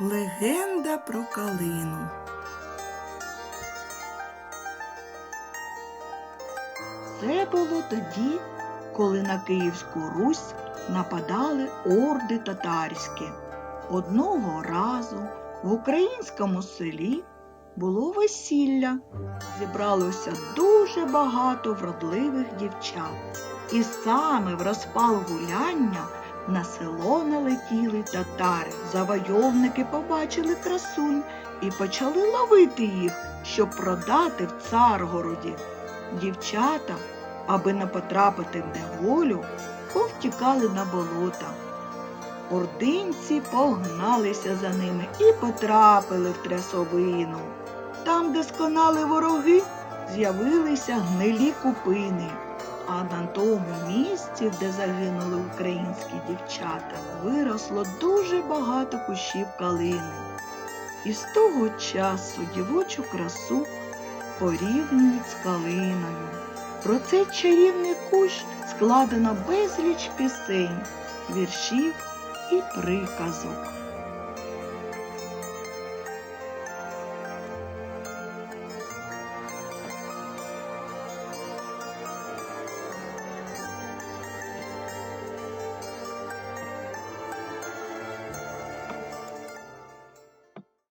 Легенда про калину. Це було тоді, коли на Київську Русь нападали орди татарські. Одного разу в українському селі було весілля. Зібралося дуже багато вродливих дівчат. І саме в розпал гуляння на село налетіли татари. Завойовники побачили красунь і почали ловити їх, щоб продати в Царгороді. Дівчата, аби не потрапити в неволю, повтікали на болота. Ординці погналися за ними і потрапили в трясовину. Там, де сконали вороги, з'явилися гнилі купини. Тому місці, де загинули українські дівчата, виросло дуже багато кущів калини. І з того часу дівочу красу порівнюють з калиною. Про цей чарівний кущ складено безліч пісень, віршів і приказок.